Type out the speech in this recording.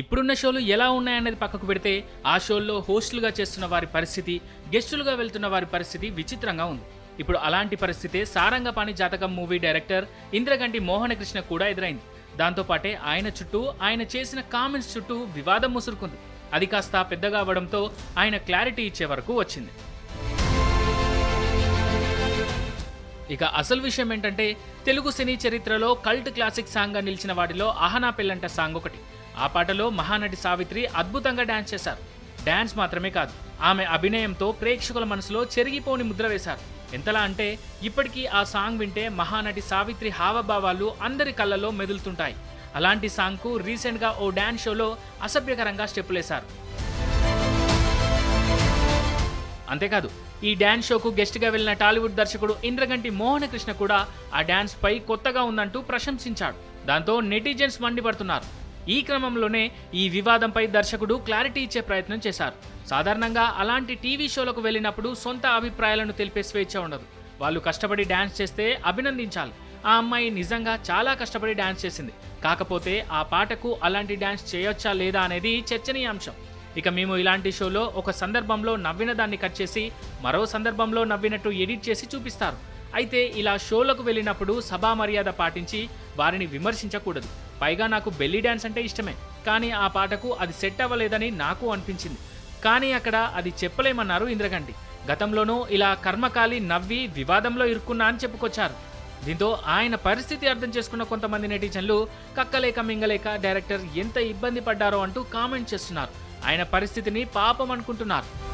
ఇప్పుడున్న షోలు ఎలా ఉన్నాయన్నది పక్కకు పెడితే ఆ షోల్లో హోస్టులుగా చేస్తున్న వారి పరిస్థితి గెస్టులుగా వెళ్తున్న వారి పరిస్థితి విచిత్రంగా ఉంది. ఇప్పుడు అలాంటి పరిస్థితే సారంగపాణి జాతకం మూవీ డైరెక్టర్ ఇంద్రగంటి మోహనకృష్ణ కూడా ఎదురైంది. దాంతోపాటే ఆయన చుట్టూ ఆయన చేసిన కామెంట్స్ చుట్టూ వివాదం ముసురుకుంది. అది కాస్త పెద్దగా అవ్వడంతో ఆయన క్లారిటీ ఇచ్చే వరకు వచ్చింది. ఇక అసలు విషయం ఏంటంటే తెలుగు సినీ చరిత్రలో కల్ట్ క్లాసిక్ సాంగ్గా నిలిచిన వాటిలో అహనా పెళ్ళంట సాంగ్ ఒకటి ఆ పాటలో మహానటి సావిత్రి అద్భుతంగా డాన్స్ చేశారు. డాన్స్ మాత్రమే కాదు ఆమె అభినయంతో ప్రేక్షకుల మనసులో చెరిగిపోని ముద్ర వేశారు. ఎంతలా అంటే ఇప్పటికీ ఆ సాంగ్ వింటే మహానటి సావిత్రి హావభావాలు అందరి కళ్ళలో మెదులుతుంటాయి. అలాంటి సాంగ్కు రీసెంట్గా ఓ డ్యాన్స్ షోలో అసభ్యకరంగా స్టెప్పులేశారు. అంతేకాదు ఈ డ్యాన్స్ షోకు గెస్ట్గా వెళ్ళిన టాలీవుడ్ దర్శకుడు ఇంద్రగంటి మోహనకృష్ణ కూడా ఆ డ్యాన్స్పై కొత్తగా ఉందంటూ ప్రశంసించాడు. దాంతో నెటిజన్స్ మండిపడుతున్నారు. ఈ క్రమంలోనే ఈ వివాదంపై దర్శకుడు క్లారిటీ ఇచ్చే ప్రయత్నం చేశారు. సాధారణంగా అలాంటి టీవీ షోలకు వెళ్ళినప్పుడు సొంత అభిప్రాయాలను తెలిపే స్వేచ్ఛ ఉండదు. వాళ్ళు కష్టపడి డ్యాన్స్ చేస్తే అభినందించాలి. ఆ అమ్మాయి నిజంగా చాలా కష్టపడి డ్యాన్స్ చేసింది. కాకపోతే ఆ పాటకు అలాంటి డ్యాన్స్ చేయొచ్చా లేదా అనేది చర్చనీయాంశం. ఇక మేము ఇలాంటి షోలో ఒక సందర్భంలో నవ్విన దాన్ని కట్ చేసి మరో సందర్భంలో నవ్వినట్టు ఎడిట్ చేసి చూపిస్తారు. అయితే ఇలా షోలకు వెళ్ళినప్పుడు సభా మర్యాద పాటించి వారిని విమర్శించకూడదు. పైగా నాకు బెల్లీ డ్యాన్స్ అంటే ఇష్టమే. కానీ ఆ పాటకు అది సెట్ అవ్వలేదని నాకు అనిపించింది. కానీ అక్కడ అది చెప్పలేమన్నారు ఇంద్రగంటి. గతంలోనూ ఇలా కర్మకాలి నవ్వి వివాదంలో ఇరుక్కున్నా అని చెప్పుకొచ్చారు. దీంతో ఆయన పరిస్థితి అర్థం చేసుకున్న కొంతమంది నెటిజన్లు కక్కలేక మింగలేక డైరెక్టర్ ఎంత ఇబ్బంది పడ్డారో అంటూ కామెంట్ చేస్తున్నారు. ఆయన పరిస్థితిని పాపం అనుకుంటున్నారు.